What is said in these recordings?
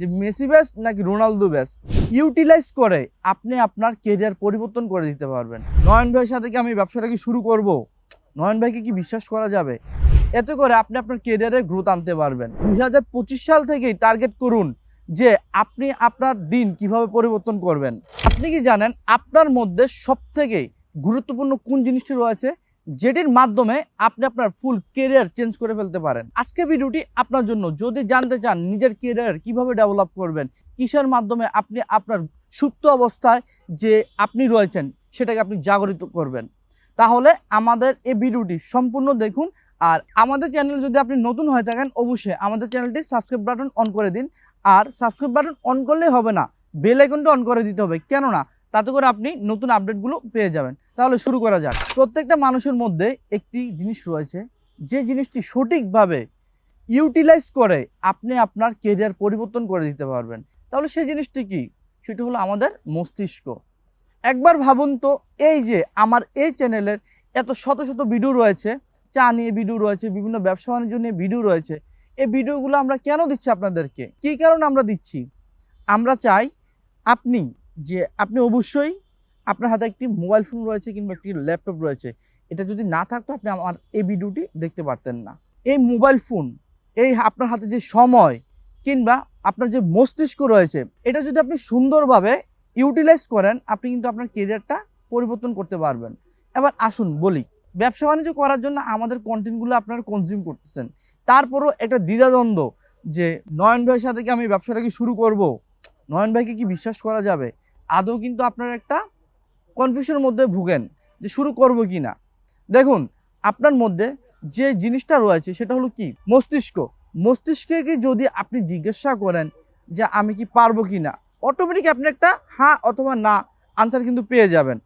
যে Messi best নাকি Ronaldo best utilise করে আপনি আপনার কেরিয়ার পরিবর্তন করে দিতে পারবেন। নয়ন ভাইয়ের সাথে কি আমি ব্যবসাটা কি শুরু করব? নয়ন ভাইকে কি বিশ্বাস করা যাবে? এতে করে আপনি আপনার কেরিয়ারে গ্রোথ আনতে পারবেন। দুই হাজার পঁচিশ সাল থেকেই টার্গেট করুন যে আপনি আপনার দিন কীভাবে পরিবর্তন করবেন। আপনি কি জানেন, আপনার মধ্যে সব থেকে গুরুত্বপূর্ণ কোন জিনিসটি রয়েছে? যেটির মাধ্যমে আপনি আপনার ফুল কেরিয়ার চেঞ্জ করে ফেলতে পারেন। আজকে ভিডিওটি আপনার জন্য। যদি জানতে চান নিজের কেরিয়ার কীভাবে ডেভেলপ করবেন, কিসের মাধ্যমে আপনি আপনার সুপ্ত অবস্থায় যে আপনি রয়েছেন, সেটাকে আপনি জাগরিত করবেন। তাহলে আমাদের এই ভিডিওটি সম্পূর্ণ দেখুন। আর আমাদের চ্যানেল যদি আপনি নতুন হয়ে থাকেন, অবশ্যই আমাদের চ্যানেলটি সাবস্ক্রাইব বাটন অন করে দিন। আর সাবস্ক্রাইব বাটন অন করলেই হবে না বেল আইকনটা অন করে দিতে হবে। কেননা তাতে করে আপনি নতুন আপডেটগুলো পেয়ে যাবেন। তাহলে শুরু করা যাক। প্রত্যেকটা মানুষের মধ্যে একটি জিনিস রয়েছে। যে জিনিসটি সঠিকভাবে ইউটিলাইজ করে আপনি আপনার কেরিয়ার পরিবর্তন করে দিতে পারবেন। তাহলে সেই জিনিসটি কি? সেটা হলো আমাদের মস্তিষ্ক। একবার ভাবুন তো, এই যে আমার এই চ্যানেলের এত শত শত ভিডিও রয়েছে, চা নিয়ে ভিডিও রয়েছে, বিভিন্ন ব্যবসা বাণিজ্য নিয়ে ভিডিও রয়েছে। এই ভিডিওগুলো আমরা কেন দিচ্ছি আপনাদেরকে? কী কারণে আমরা দিচ্ছি? আমরা চাই আপনি যে আপনি অবশ্যই আপনার হাতে একটি মোবাইল ফোন রয়েছে কিংবা একটি ল্যাপটপ রয়েছে। এটা যদি না থাকতো, আপনি আমার এই ভিডিওটি দেখতে পারতেন না। এই মোবাইল ফোন এই আপনার হাতে যে সময় কিংবা আপনার যে মস্তিষ্ক রয়েছে, এটা যদি আপনি সুন্দরভাবে ইউটিলাইজ করেন, আপনি কিন্তু আপনার কেরিয়ারটা পরিবর্তন করতে পারবেন। এবার আসুন বলি, ব্যবসা বাণিজ্য করার জন্য আমাদের কন্টেন্টগুলো আপনারা কনজিউম করতেছেন। তারপরও একটা দ্বিধাদ্বন্দ্ব যে নয়ন ভাইয়ের সাথে কি আমি ব্যবসাটা কি শুরু করব? নয়ন ভাইকে কি বিশ্বাস করা যাবে? আদৌ কিন্তু আপনার একটা কনফিউশনের মধ্যে ভুগেন যে শুরু করব কি না দেখুন, আপনার মধ্যে যে জিনিসটা রয়েছে সেটা হলো কি? মস্তিষ্ক। মস্তিষ্ককে যদি আপনি জিজ্ঞাসা করেন যে আমি কি পারব কি না অটোমেটিক আপনি একটা হ্যাঁ অথবা না আনসার কিন্তু পেয়ে যাবেন।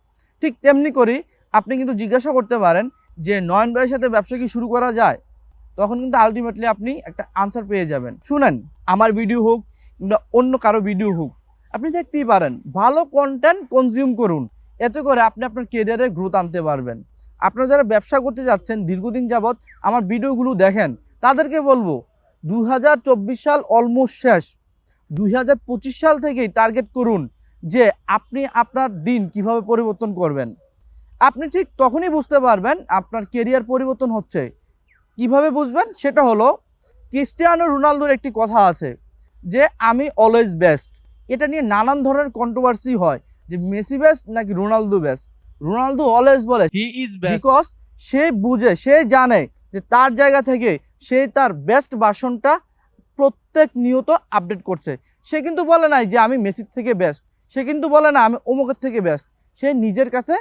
ঠিক তেমনি করেই আপনি কিন্তু জিজ্ঞাসা করতে পারেন যে নয়ন ভাইয়ের সাথে ব্যবসা কি শুরু করা যায়? তখন কিন্তু আলটিমেটলি আপনি একটা আনসার পেয়ে যাবেন। শুনেন, আমার ভিডিও হোক কিংবা অন্য কারও ভিডিও হোক আপনি দেখতেই পারেন, ভালো কন্টেন্ট কনজিউম করুন। এতে করে আপনি আপনার কেরিয়ারে গ্রোথ আনতে পারবেন। আপনারা যারা ব্যবসা করতে যাচ্ছেন, দীর্ঘদিন যাবৎ আমার ভিডিওগুলো দেখেন, তাদেরকে বলব দু হাজার চব্বিশ সাল অলমোস্ট শেষ। দুই হাজার পঁচিশ সাল থেকেই টার্গেট করুন যে আপনি আপনার দিন কীভাবে পরিবর্তন করবেন। আপনি ঠিক তখনই বুঝতে পারবেন আপনার কেরিয়ার পরিবর্তন হচ্ছে। কীভাবে বুঝবেন? সেটা হলো, ক্রিস্টিয়ানো রোনালদোর একটি কথা আছে যে, আমি অলওয়েজ বেস্ট এটা নিয়ে নানান ধরনের কন্ট্রোভার্সি হয় যে মেসি বেস্ট নাকি রোনালদো বেস্ট রোনালদো অলওয়েজ বলে হি ইজ বেস্ট বিকজ সে বুঝে সে জানে যে তার জায়গা থেকে সে তার বেস্ট ভার্সনটা প্রত্যেক নিয়ত আপডেট করছে। সে কিন্তু বলে নাই যে আমি মেসির থেকে বেস্ট সে কিন্তু বলে না আমি অমুকের থেকে বেস্ট সে নিজের কাছে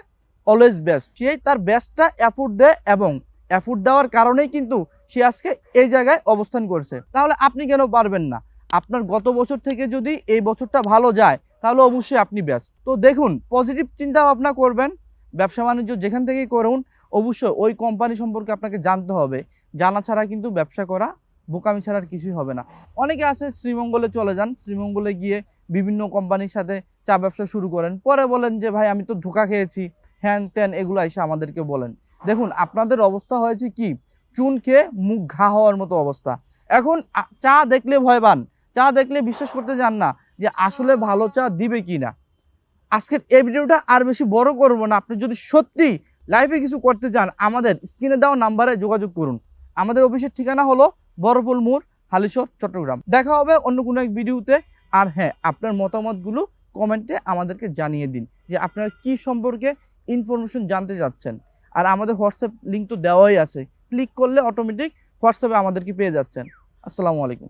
অলওয়েজ বেস্ট সে তার বেস্টটা অ্যাফোর্ড দেয় এবং অ্যাফোর্ড দেওয়ার কারণেই কিন্তু সে আজকে এই জায়গায় অবস্থান করছে। তাহলে আপনি কেন পারবেন না? আপনার গত বছর থেকে যদি এই বছরটা ভালো যায়, তাহলে অবশ্যই আপনি ব্যস্ত। তো দেখুন পজিটিভ চিন্তা ভাবনা করবেন, ব্যবসা বাণিজ্য যেখান থেকেই করুন, অবশ্যই ওই কোম্পানি সম্পর্কে আপনাকে জানতে হবে। জানা ছাড়া কিন্তু ব্যবসা করা, বোকামি ছাড়া আর কিছুই হবে না। অনেকে আছে শ্রীমঙ্গলে চলে যান, শ্রীমঙ্গলে গিয়ে বিভিন্ন কোম্পানির সাথে চা ব্যবসা শুরু করেন। পরে বলেন যে, ভাই, আমি তো ধোকা খেয়েছি। হ্যান ত্যান এগুলো এসে আমাদেরকে বলেন। দেখুন, আপনাদের অবস্থা হয়েছে কি? চুন খেয়ে মুখ ঘা হওয়ার মতো অবস্থা। এখন চা দেখলে ভয় পান। চা দেখলে বিশ্বাস করতে যান না যে আসলে ভালো চা দিবে কি না আজকের এই ভিডিওটা আর বেশি বড় করব না। আপনি যদি সত্যি লাইফে কিছু করতে চান, আমাদের স্ক্রিনে দেওয়া নাম্বারে যোগাযোগ করুন। আমাদের অফিসের ঠিকানা হলো বড়পুল মোড়, হালিশহর, চট্টগ্রাম। দেখা হবে অন্য কোনো এক ভিডিওতে। আর হ্যাঁ আপনার মতামতগুলো কমেন্টে আমাদেরকে জানিয়ে দিন যে আপনারা কি সম্পর্কে ইনফরমেশন জানতে চাচ্ছেন। আর আমাদের হোয়াটসঅ্যাপ লিঙ্ক তো দেওয়াই আছে। ক্লিক করলে অটোমেটিক হোয়াটসঅ্যাপে আমাদেরকে পেয়ে যাচ্ছেন। আসসালামু আলাইকুম।